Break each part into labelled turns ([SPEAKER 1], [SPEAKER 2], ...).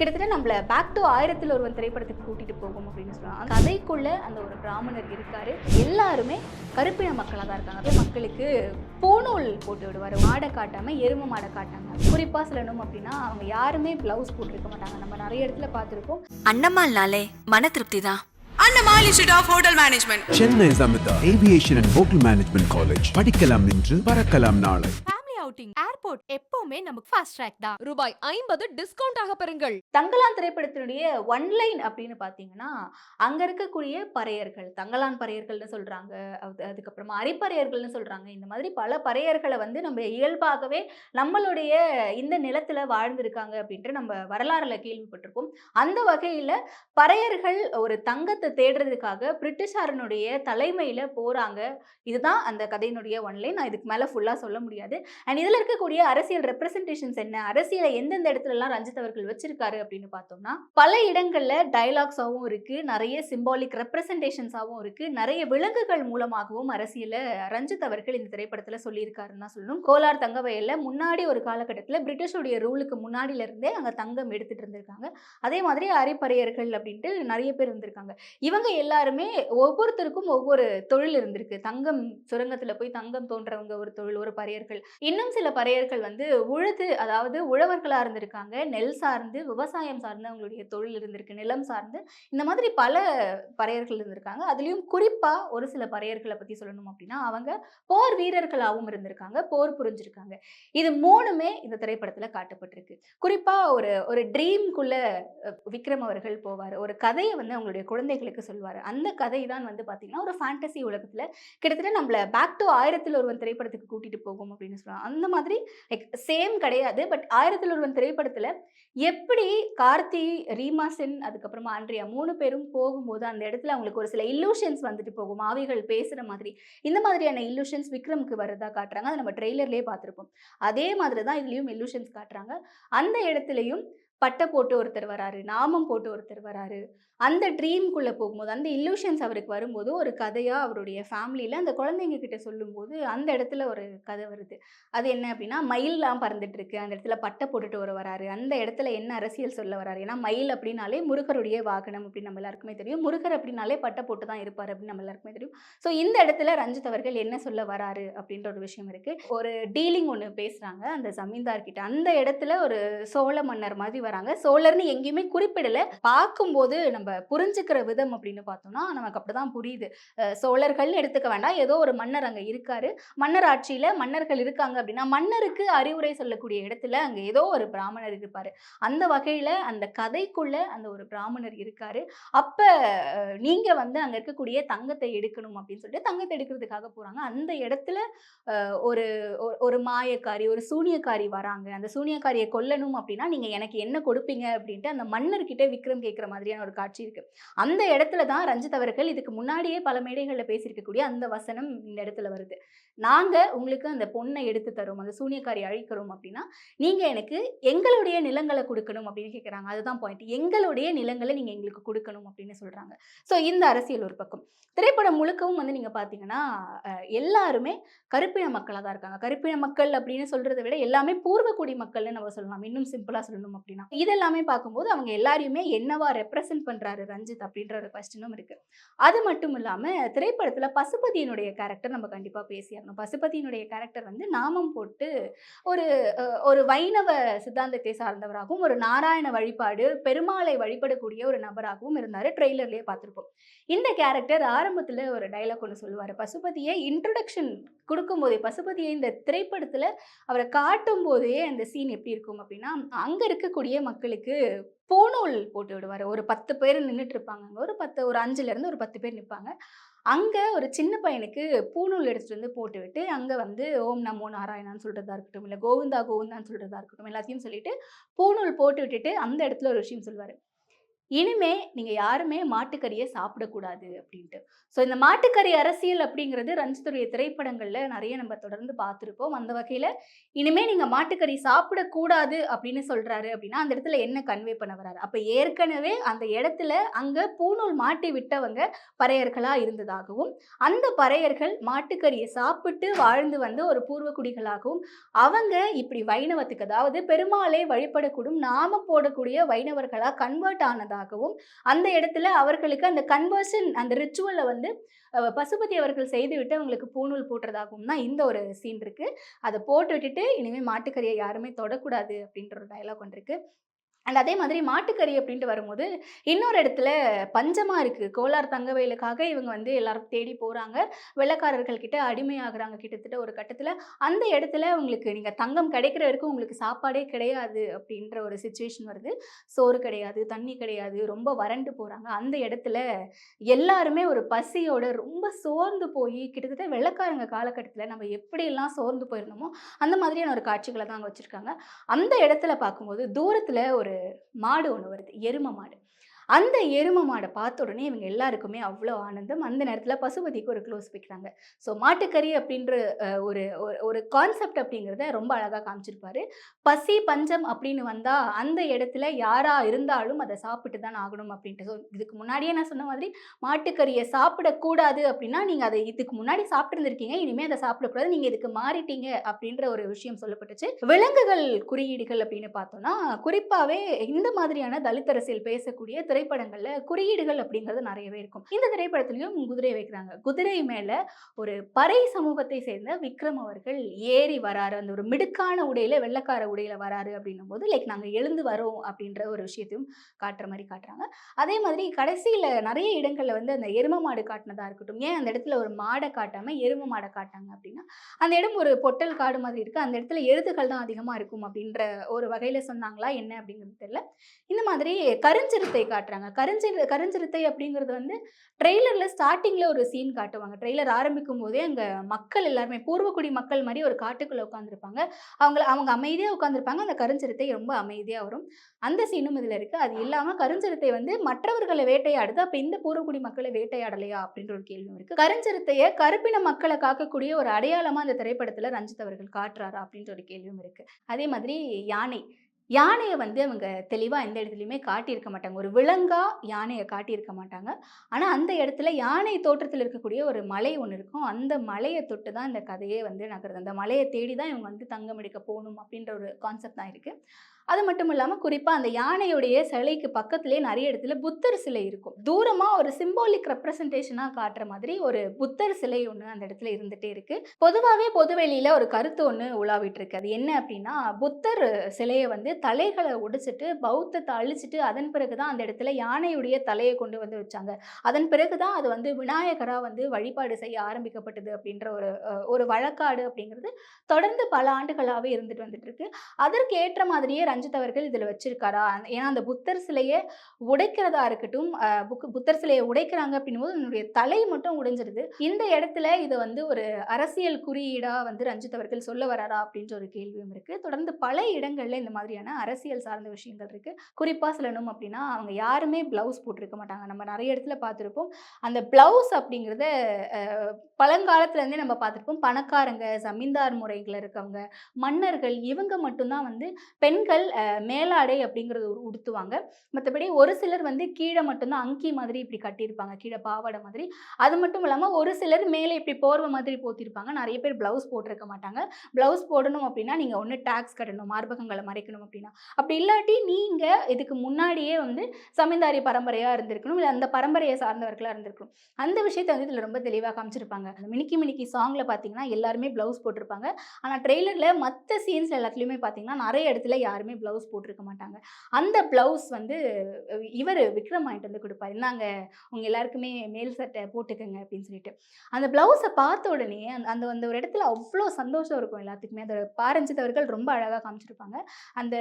[SPEAKER 1] கிட்டத்தட்ட நம்மள back to ஆயிரத்தில் ஒருவன் திரைப்படத்துக்கு கூட்டிட்டு போகும் அப்படின்னு சொல்லுவாங்க அந்த கதைக்குள்ள அந்த ஒரு பிராமணர் இருக்காரு. எல்லாருமே கருப்பின மக்களாக தான் இருக்காங்க. மக்களுக்கு பூணூல் போட்டு விடுவார். மாடை காட்டாம எருமை மாடை காட்டாங்க குறிப்பா சொல்லணும் அப்படின்னா அவங்க யாருமே பிளவுஸ் போட்டிருக்க மாட்டாங்க. நம்ம நிறைய இடத்துல பார்த்துருக்கோம்
[SPEAKER 2] அண்ணம்மாள்னாலே மன திருப்தி தான்
[SPEAKER 3] Annamal institute of hotel management
[SPEAKER 4] Chennai Samitha aviation and hotel management college படிக்கலாம் இன்று பறக்கலாம் நாளை.
[SPEAKER 5] அவுட்டிங் ஏர்போர்ட் எப்பவுமே நமக்கு ஃபாஸ்ட் ட்ராக் தான். ரூபாய் ஐம்பது டிஸ்கவுண்ட் ஆக பெறுங்கள்.
[SPEAKER 1] தங்கலான் திரைப்படத்தினுடைய ஒன்லைன் அப்படின்னு பார்த்தீங்கன்னா அங்க இருக்கக்கூடிய பறையர்கள் தங்கலான் பறையர்கள்னு சொல்றாங்க. அது- அதுக்கப்புறமா அரிப்பறையர்கள்னு சொல்றாங்க. இந்த மாதிரி பல பறையர்களை வந்து நம்ம இயல்பாகவே நம்மளுடைய இந்த நிலத்துல வாழ்ந்திருக்காங்க அப்படின்ட்டு நம்ம வரலாறுல கேள்விப்பட்டிருக்கோம் அந்த வகையில பறையர்கள் ஒரு தங்கத்தை தேடுறதுக்காக பிரிட்டிஷாரனுடைய தலைமையில போறாங்க. இதுதான் அந்த கதையினுடைய ஒன்லைன் நான் இதுக்கு மேல ஃபுல்லா சொல்ல முடியாது. அண்ட் இதில் இருக்கக்கூடிய அரசியல் ரெப்ரசன்டேஷன்ஸ் என்ன? அரசியலை எந்தெந்த இடத்துல எல்லாம் ரஞ்சித் அவர்கள் வச்சிருக்காரு அப்படின்னு பார்த்தோம்னா பல இடங்கள்ல டைலாக்ஸாகவும் இருக்கு நிறைய சிம்பாலிக் ரெப்ரசன்டேஷன்ஸாகவும் இருக்கு நிறைய விலங்குகள் மூலமாகவும் அரசியலை ரஞ்சித் அவர்கள் இந்த திரைப்படத்தில் சொல்லியிருக்காருன்னு தான் சொல்லணும். கோலார் தங்க முன்னாடி ஒரு காலகட்டத்தில் பிரிட்டிஷுடைய ரூலுக்கு முன்னாடில இருந்தே அங்கே தங்கம் எடுத்துட்டு இருந்திருக்காங்க. அதே மாதிரி அரிப்பறையர்கள் அப்படின்ட்டு நிறைய பேர் இருந்திருக்காங்க. இவங்க எல்லாருமே ஒவ்வொருத்தருக்கும் ஒவ்வொரு தொழில் இருந்திருக்கு. தங்கம் சுரங்கத்தில் போய் தங்கம் தோன்றவங்க ஒரு தொழில் ஒரு பறையர்கள். இன்னும் சில பறையர்கள் வந்து உழுது அதாவது உழவர்களாக இருந்திருக்காங்க. நெல் சார்ந்து விவசாயம் சார்ந்து அவங்களுடைய தொழில் இருந்திருக்கு நிலம் சார்ந்து. இந்த மாதிரி பல பறையர்கள் இருந்திருக்காங்க. அதுலேயும் குறிப்பாக ஒரு சில பறையர்களை பற்றி சொல்லணும் அப்படின்னா அவங்க போர் வீரர்களாகவும் இருந்திருக்காங்க போர் புரிஞ்சிருக்காங்க. இது மூணுமே இந்த திரைப்படத்தில் காட்டப்பட்டிருக்கு. குறிப்பாக ஒரு ஒரு ட்ரீம்குள்ளே விக்ரம் அவர்கள் போவார். ஒரு கதையை வந்து அவங்களுடைய குழந்தைகளுக்கு சொல்வார். அந்த கதை தான் வந்து பார்த்தீங்கன்னா ஒரு ஃபேண்டசி உலகத்தில் கிட்டத்தட்ட நம்மள பேக் டு ஆயிரத்தில் ஒருவன் திரைப்படத்துக்கு கூட்டிகிட்டு போகும் அப்படின்னு சொல்லுவாங்க. அந்த மாதிரி லைக் சேம் கிடையாது. பட் ஆயிரத்தில் ஒருவன் திரைப்படத்தில் எப்படி கார்த்தி ரீமா சென் அதுக்கப்புறமா ஆண்ட்ரியா மூணு பேரும் போகும்போது அந்த இடத்துல அவங்களுக்கு ஒரு சில இல்லூஷன்ஸ் வந்துட்டு போகும். ஆவிகள் பேசுகிற மாதிரி. இந்த மாதிரியான இல்லூஷன்ஸ் விக்ரமுக்கு வரதா காட்டுறாங்க. அதை நம்ம ட்ரெய்லர்லேயே பார்த்துருப்போம். அதே மாதிரி தான் இதுலேயும் இல்லூஷன்ஸ் காட்டுறாங்க. அந்த இடத்துலையும் பட்டை போட்டு ஒருத்தர் வராரு நாமம் போட்டு ஒருத்தர் வராரு. அந்த ட்ரீம்குள்ளே போகும்போது அந்த இல்லூஷன்ஸ் அவருக்கு வரும்போது ஒரு கதையாக அவருடைய ஃபேமிலியில் அந்த குழந்தைங்க கிட்ட சொல்லும்போது அந்த இடத்துல ஒரு கதை வருது. அது என்ன அப்படின்னா மயில்லாம் பறந்துட்டுருக்கு. அந்த இடத்துல பட்டை போட்டுட்டு ஒரு வராரு. அந்த இடத்துல என்ன அரசியல் சொல்ல வராரு? ஏன்னா மயில் அப்படின்னாலே முருகருடைய வாகனம் அப்படின்னு நம்ம எல்லாருக்குமே தெரியும். முருகர் அப்படின்னாலே பட்டை போட்டு தான் இருப்பார் அப்படின்னு நம்ம எல்லாருக்குமே தெரியும். ஸோ இந்த இடத்துல ரஞ்சித் அவர்கள் என்ன சொல்ல வராரு அப்படின்ற ஒரு விஷயம் இருக்குது ஒரு டீலிங் ஒன்று பேசுகிறாங்க அந்த ஜமீன்தார்கிட்ட அந்த இடத்துல ஒரு சோழ மன்னர் மாதிரி வராங்க. சோழர்னு எங்கேயுமே குறிப்பிடல. பார்க்கும்போது நம்ம புரிஞ்சுக்கிற விதம் அப்படின்னு பார்த்தோம்னா நமக்கு அப்படிதான் புரியுது. சோழர்கள்னு எடுத்துக்க வேண்டாம். ஏதோ ஒரு மன்னர் அங்கே இருக்காரு. மன்னர் ஆட்சியில மன்னர்கள் இருக்காங்க அப்படின்னா மன்னருக்கு அறிவுரை சொல்லக்கூடிய இடத்துல அங்கே ஏதோ ஒரு பிராமணர் இருப்பாரு. அந்த வகையில அந்த கதைக்குள்ள அந்த ஒரு பிராமணர் இருக்காரு. அப்ப நீங்கள் நீங்க வந்து அங்க இருக்கக்கூடிய தங்கத்தை எடுக்கணும் அப்படின்னு சொல்லிட்டு தங்கத்தை எடுக்கிறதுக்காக போறாங்க. அந்த இடத்துல ஒரு ஒரு- ஒரு மாயக்காரி ஒரு சூனியக்காரி வராங்க. அந்த சூனியக்காரியை கொல்லணும் அப்படின்னா நீங்க எனக்கு என்ன கொடுப்பீங்க அப்படின்ட்டு அந்த மன்னர்கிட்ட விக்ரம் கேட்குற மாதிரியான ஒரு காட்சி இருக்கு. அந்த இடத்துல தான் ரஞ்சித் அவர்கள் இதுக்கு முன்னாடியே பல மேடைகளில் பேசியிருக்கக்கூடிய அந்த வசனம் இந்த இடத்துல வருது. நாங்கள் உங்களுக்கு அந்த பொண்ணை எடுத்து தரோம் அந்த சூனியக்காரி அழிக்கிறோம் அப்படின்னா நீங்கள் எனக்கு எங்களுடைய நிலங்களை கொடுக்கணும் அப்படின்னு கேட்குறாங்க அதுதான் பாயிண்ட் எங்களுடைய நிலங்களை நீங்கள் எங்களுக்கு கொடுக்கணும் அப்படின்னு சொல்கிறாங்க ஸோ இந்த அரசியல் ஒரு பக்கம். திரைப்படம் முழுக்கவும் வந்து நீங்கள் பார்த்தீங்கன்னா எல்லாருமே கருப்பின மக்களாக தான் இருக்காங்க. கருப்பின மக்கள் அப்படின்னு சொல்கிறத விட எல்லாமே பூர்வக்குடி மக்கள்னு நம்ம சொல்லலாம். இன்னும் சிம்பிளாக சொல்லணும் அப்படின்னா. இதெல்லாமே பார்க்கும்போது அவங்க எல்லாரையுமே என்னவா ரெப்ரசென்ட் பண்றாரு ரஞ்சித் அப்படின்ற ஒரு கொஸ்டினும் இருக்கு. அது மட்டும் இல்லாம திரைப்படத்துல பசுபதியினுடைய கேரக்டர் நம்ம கண்டிப்பா பேசியாகணும். பசுபதியினுடைய கேரக்டர் வந்து நாமம் போட்டு ஒரு ஒரு வைணவ சித்தாந்தத்தை சார்ந்தவராகவும் ஒரு நாராயண வழிபாடு பெருமாளை வழிபடக்கூடிய ஒரு நபராகவும் இருந்தாரு ட்ரெய்லர்லயே பார்த்துருப்போம். இந்த கேரக்டர் ஆரம்பத்துல ஒரு டைலாக் ஒன்று சொல்லுவாரு. பசுபதியை இன்ட்ரடக்ஷன் கொடுக்கும்போதே பசுபதியை இந்த திரைப்படத்துல அவரை காட்டும் போதே அந்த சீன் எப்படி இருக்கும் அப்படின்னா அங்க இருக்கக்கூடிய மக்களுக்கு பூணூல் போட்டு விடுவார். ஒரு பத்து பேர் நின்றுட்டு இருப்பாங்க ஒரு பத்து ஒரு அஞ்சுலேருந்து ஒரு பத்து பேர் நிற்பாங்க அங்கே ஒரு சின்ன பையனுக்கு பூணூல் எடுத்துகிட்டு வந்து போட்டு விட்டு வந்து ஓம் நமோ நாராயணான்னு சொல்கிறதா இருக்கட்டும் இல்லை கோவிந்தா கோவிந்தான்னு சொல்றதா இருக்கட்டும் எல்லாத்தையும் சொல்லிட்டு பூணூல் போட்டு விட்டுட்டு அந்த இடத்துல ஒரு விஷயம் சொல்லுவார் இனிமே நீங்கள் யாருமே மாட்டுக்கறியை சாப்பிடக்கூடாது அப்படின்ட்டு. ஸோ இந்த மாட்டுக்கறி அரசியல் அப்படிங்கிறது ரஞ்சித்துடைய திரைப்படங்களில் நிறைய நம்ம தொடர்ந்து பார்த்துருப்போம். அந்த வகையில் இனிமே நீங்கள் மாட்டுக்கறி சாப்பிடக்கூடாது அப்படின்னு சொல்கிறாரு அப்படின்னா அந்த இடத்துல என்ன கன்வே பண்ண வர்றாரு? அப்போ ஏற்கனவே அந்த இடத்துல அங்கே பூநூல் மாட்டி விட்டவங்க பறையர்களாக இருந்ததாகவும் அந்த பறையர்கள் மாட்டுக்கறியை சாப்பிட்டு வாழ்ந்து வந்த ஒரு பூர்வ குடிகளாகவும் அவங்க இப்படி வைணவத்துக்கு அதாவது பெருமாளை வழிபடக்கூடும் நாம போடக்கூடிய வைணவர்களாக கன்வெர்ட் ஆனதாக ஆனதாகவும் அந்த இடத்துல அவர்களுக்கு அந்த கன்வர்ஷன் அந்த ரிச்சுவலை வந்து பசுபதி அவர்கள் செய்துவிட்டு அவங்களுக்கு பூணூல் போட்டுறதாகவும் தான் இந்த ஒரு சீன் இருக்கு. அதை போட்டு விட்டுட்டு இனிமேல் மாட்டுக்கறியை யாருமே தொடக்கூடாது அப்படின்ற ஒரு டைலாக் ஒன்று இருக்கு. அண்ட் அதே மாதிரி மாட்டுக்கறி அப்படின்ட்டு வரும்போது இன்னொரு இடத்துல பஞ்சமாக இருக்குது கோலார் தங்கவேலுக்காக இவங்க வந்து எல்லாரும் தேடி போகிறாங்க வெள்ளக்காரர்கள் கிட்ட அடிமையாகிறாங்க கிட்டத்தட்ட ஒரு கட்டத்தில். அந்த இடத்துல உங்களுக்கு நீங்கள் தங்கம் கிடைக்கிற வரைக்கும் உங்களுக்கு சாப்பாடே கிடையாது அப்படின்ற ஒரு சுச்சுவேஷன் வருது. சோறு கிடையாது தண்ணி கிடையாது ரொம்ப வறண்டு போகிறாங்க அந்த இடத்துல எல்லாருமே ஒரு பசியோட ரொம்ப சோர்ந்து போய் கிட்டத்தட்ட வெள்ளக்காரங்க காலகட்டத்தில் நம்ம எப்படியெல்லாம் சோர்ந்து போயிருந்தோமோ அந்த மாதிரியான ஒரு காட்சிகளை தான் அங்கே வச்சுருக்காங்க. அந்த இடத்துல பார்க்கும்போது தூரத்தில் ஒரு மாடு ஒன்று வருது எரும மாடு. அந்த எரும மாடை பார்த்த உடனே இவங்க எல்லாருக்குமே அவ்வளோ ஆனந்தம். அந்த நேரத்தில் பசுபதிக்கு ஒரு க்ளோஸ் வைக்கிறாங்க. ஸோ மாட்டுக்கறி அப்படின்ற ஒரு ஒரு- ஒரு கான்செப்ட் அப்படிங்கிறத ரொம்ப அழகாக காமிச்சிருப்பாரு. பசி பஞ்சம் அப்படின்னு வந்தால் அந்த இடத்துல யாராக இருந்தாலும் அதை சாப்பிட்டு தான் ஆகணும் அப்படின்ட்டு. ஸோ இதுக்கு முன்னாடியே நான் சொன்ன மாதிரி மாட்டுக்கறியை சாப்பிடக்கூடாது அப்படின்னா நீங்கள் அதை இதுக்கு முன்னாடி சாப்பிட்டுருந்துருக்கீங்க இனிமேல் அதை சாப்பிடக்கூடாது. நீங்கள் இதுக்கு மாறிட்டீங்க அப்படின்ற ஒரு விஷயம் சொல்லப்பட்டுச்சு. விலங்குகள் குறியீடுகள் அப்படின்னு பார்த்தோம்னா குறிப்பாகவே இந்த மாதிரியான தலித் அரசியல் பேசக்கூடிய திரைப்படங்களில் குறியீடுகள் அப்படிங்கிறது நிறையவே இருக்கும். இந்த திரைப்படத்துலையும் குதிரை வைக்கிறாங்க. குதிரை மேலே ஒரு பறை சமூகத்தை சேர்ந்த விக்ரம் அவர்கள் ஏறி வராரு. அந்த ஒரு மிடுக்கான உடையில வெள்ளக்கார உடையில வராரு அப்படின்னும் போது லைக் நாங்கள் எழுந்து வரோம் அப்படின்ற ஒரு விஷயத்தையும் காட்டுற மாதிரி காட்டுறாங்க. அதே மாதிரி கடைசியில் நிறைய இடங்களில் வந்து அந்த எரும மாடு காட்டினதா இருக்கட்டும் ஏன் அந்த இடத்துல ஒரு மாடை காட்டாம எரும மாடை காட்டாங்க அப்படின்னா அந்த இடம் ஒரு பொட்டல் காடு மாதிரி இருக்கு. அந்த இடத்துல எருதுகள் தான் அதிகமாக இருக்கும் அப்படின்ற ஒரு வகையில் சொன்னாங்களா என்ன அப்படிங்கிறது தெரியல. இந்த மாதிரி கருஞ்சிறுத்தை காட்டுறாங்க. கருஞ்சிறு கருஞ்சிறுத்தை அப்படிங்கிறது வந்து ட்ரெய்லரில் ஸ்டார்டிங்கில் ஒரு சீன் காட்டுவாங்க. ட்ரெய்லர் ஆரம்பிக்கும் போதே அங்கே மக்கள் எல்லாருமே பூர்வக்குடி மக்கள் மாதிரி ஒரு காட்டுக்குள்ளே உட்காந்துருப்பாங்க அவங்க அவங்க அமைதியாக உட்காந்துருப்பாங்க அந்த கருஞ்சிறுத்தை ரொம்ப அமைதியாக வரும். அந்த சீனும் இதில் இருக்குது அது இல்லாமல் கருஞ்சிறுத்தை வந்து மற்றவர்களை வேட்டையாடுது. அப்போ இந்த பூர்வக்குடி மக்களை வேட்டையாடலையா அப்படின்ற ஒரு கேள்வியும் இருக்குது கருஞ்சிறுத்தையை கருப்பின மக்களை காக்கக்கூடிய ஒரு அடையாளமாக அந்த திரைப்படத்தில் ரஞ்சித் அவர்கள் காட்டுறாரா அப்படின்ற ஒரு கேள்வியும் இருக்குது அதே மாதிரி யானை. யானையை வந்து அவங்க தெளிவாக எந்த இடத்துலையுமே காட்டியிருக்க மாட்டாங்க. ஒரு விலங்கா யானையை காட்டியிருக்க மாட்டாங்க. ஆனால் அந்த இடத்துல யானை தோற்றத்தில் இருக்கக்கூடிய ஒரு மலை ஒன்று இருக்கும். அந்த மலையை தொட்டு தான் இந்த கதையே வந்து நகருது. அந்த மலையை தேடி தான் இவங்க வந்து தங்கம் எடுக்க போகணும் அப்படின்ற ஒரு கான்செப்ட் தான் இருக்குது அது மட்டும் இல்லாமல் குறிப்பாக அந்த யானையுடைய சிலைக்கு பக்கத்துலேயே நிறைய இடத்துல புத்தர் சிலை இருக்கும். தூரமாக ஒரு சிம்பாலிக் ரெப்ரசன்டேஷனாக காட்டுற மாதிரி ஒரு புத்தர் சிலை ஒன்று அந்த இடத்துல இருந்துகிட்டே இருக்குது பொதுவாகவே பொதுவெளியில் ஒரு கருத்து ஒன்று உலாவிட்டு இருக்கு அது என்ன அப்படின்னா புத்தர் சிலையை வந்து தலைகளை ஒடிச்சிட்டு பௌத்தத்தை அழிச்சிட்டு அதன் பிறகு தான் அந்த இடத்துல யானையுடைய தலையை கொண்டு வந்து வச்சாங்க. அதன் பிறகு தான் அது வந்து விநாயகராக வந்து வழிபாடு செய்ய ஆரம்பிக்கப்பட்டது அப்படின்ற ஒரு ஒரு வழக்காடு அப்படிங்கிறது தொடர்ந்து பல ஆண்டுகளாகவே இருந்துட்டு வந்துட்டு இருக்கு. அதற்கு ஏற்ற மாதிரியே ரஞ்சித் அவர்கள் இதில் வச்சிருக்காரா? ஏன்னா அந்த புத்தர் சிலையை உடைக்கிறதா இருக்கட்டும் புத்தர் சிலையை உடைக்கிறாங்க அப்படின்னும் போது தலை மட்டும் உடைஞ்சிருது. இந்த இடத்துல இதை வந்து ஒரு அரசியல் குறியீடா வந்து ரஞ்சித் அவர்கள் சொல்ல வராரா அப்படின்ற ஒரு கேள்வியும் இருக்கு. தொடர்ந்து பல இடங்கள்ல இந்த மாதிரியான அரசியல் சார்ந்த விஷயங்கள் இருக்கு. குறிப்பா சொல்லணும் அப்படின்னா அவங்க யாருமே பிளவுஸ் போட்டிருக்க மாட்டாங்க. நம்ம நிறைய இடத்துல பார்த்துருப்போம். அந்த பிளவுஸ் அப்படிங்கிறத பழங்காலத்துலேருந்தே பழங்காலத்துல இருந்தே நம்ம பார்த்துருப்போம். பணக்காரங்க ஜமீன்தார் முறைகள் இருக்கவங்க மன்னர்கள் இவங்க மட்டும்தான் வந்து பெண்கள் பெண்கள் மேலாடை அப்படிங்கிறது உடுத்துவாங்க. மற்றபடி ஒரு சிலர் வந்து கீழே மட்டும்தான் அங்கி மாதிரி இப்படி கட்டியிருப்பாங்க. கீழே பாவாடை மாதிரி. அது மட்டும் இல்லாமல் ஒரு சிலர் மேலே இப்படி போர்வை மாதிரி போத்திருப்பாங்க. நிறைய பேர் ப்ளவுஸ் போட்டிருக்க மாட்டாங்க. ப்ளவுஸ் போடணும் அப்படின்னா நீங்கள் ஒன்று டேக்ஸ் கட்டணும் மார்பகங்களை மறைக்கணும் அப்படின்னா. அப்படி இல்லாட்டி நீங்கள் இதுக்கு முன்னாடியே வந்து சமீந்தாரி பரம்பரையாக இருந்திருக்கணும். இல்லை அந்த பரம்பரையை சார்ந்தவர்களாக இருந்திருக்கணும். அந்த விஷயத்தை வந்து இதில் ரொம்ப தெளிவாக காமிச்சிருப்பாங்க. அந்த மினிக்கி மினிக்கி சாங்கில் பார்த்தீங்கன்னா எல்லாருமே ப்ளவுஸ் போட்டிருப்பாங்க. ஆனால் ட்ரெய்லரில் மற்ற சீன்ஸ் எல்லாத்துலேயுமே பார்த்தீங்கன்னா நிறைய இடத்துல யாருமே ப்ளவுஸ் போட்டிருக்க மாட்டாங்க. அந்த ப்ளவுஸ் வந்து இவர் விக்ரம் வாங்கிட்டு வந்து கொடுப்பாரு. இந்தாங்க உங்க எல்லாருக்குமே மேல் சட்டை போட்டுக்கோங்க அப்படின்னு சொல்லிட்டு. அந்த ப்ளவுஸை பார்த்த உடனே அந்த அந்த அந்த ஒரு இடத்துல அவ்வளோ சந்தோஷம் இருக்கும் எல்லாத்துக்குமே. அந்த பாரஞ்சித் அவர்கள் ரொம்ப அழகாக காமிச்சிருப்பாங்க. அந்த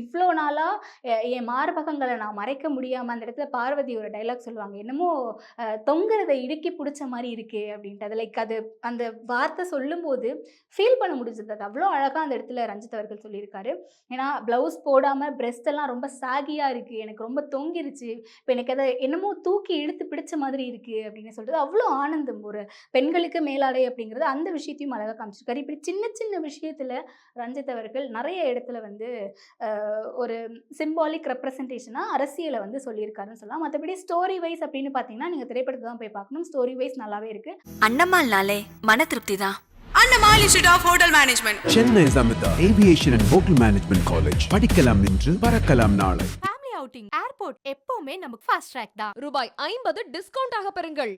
[SPEAKER 1] இவ்வளோ நாளாக என் மார்பகங்களை நான் மறைக்க முடியாமல் அந்த இடத்துல பார்வதி ஒரு டைலாக் சொல்லுவாங்க. என்னமோ அஹ், தொங்குறதை இடுக்கி பிடிச்ச மாதிரி இருக்கே அப்படின்ட்டு. அது லைக் அது அந்த வார்த்தை சொல்லும்போது ஃபீல் பண்ண முடிஞ்சது. அது அவ்வளோ அழகாக அந்த இடத்துல ரஞ்சித் அவர்கள் சொல்லியிருக்காரு. ஏன்னா ப்ளவுஸ் போடாமல் breast எல்லாம் ரொம்ப சாகியாக இருக்குது எனக்கு ரொம்ப தொங்கிருச்சு. இப்போ எனக்கு அதை என்னமோ தூக்கி இழுத்து பிடிச்ச மாதிரி இருக்குது அப்படின்னு சொல்கிறது அவ்வளோ ஆனந்தம். ஒரு பெண்களுக்கு மேலாடை அப்படிங்கிறது அந்த விஷயத்தையும் அழகாக காமிச்சிருக்காரு. இப்படி சின்ன சின்ன விஷயத்தில் ரஞ்சித் அவர்கள் நிறைய இடத்துல வந்து ஒரு சிம்பாலிக் ரெப்ரசன்டேஷனாக அரசியலை வந்து சொல்லியிருக்காருன்னு சொல்லலாம். மற்றபடி ஸ்டோரி வைஸ் அப்படின்னு பார்த்தீங்கன்னா நீங்கள் திரைப்படத்தை தான் போய் பார்க்கணும். ஸ்டோரி வைஸ் நல்லாவே இருக்குது
[SPEAKER 2] அண்ணம்மாள்னாலே மன திருப்தி தான்.
[SPEAKER 3] Annamal Institute of Hotel Management.
[SPEAKER 4] Chennai Samitha aviation and hotel management college படிக்கலாம் இன்று பறக்கலாம் நாளை.
[SPEAKER 5] ஃபேமிலி அவுட்டிங் ஏர்போர்ட் எப்பவுமே நமக்கு ஃபாஸ்ட் ட்ராக் தான். ரூபாய் ஐம்பது டிஸ்கவுண்ட் ஆக பெறுங்கள்.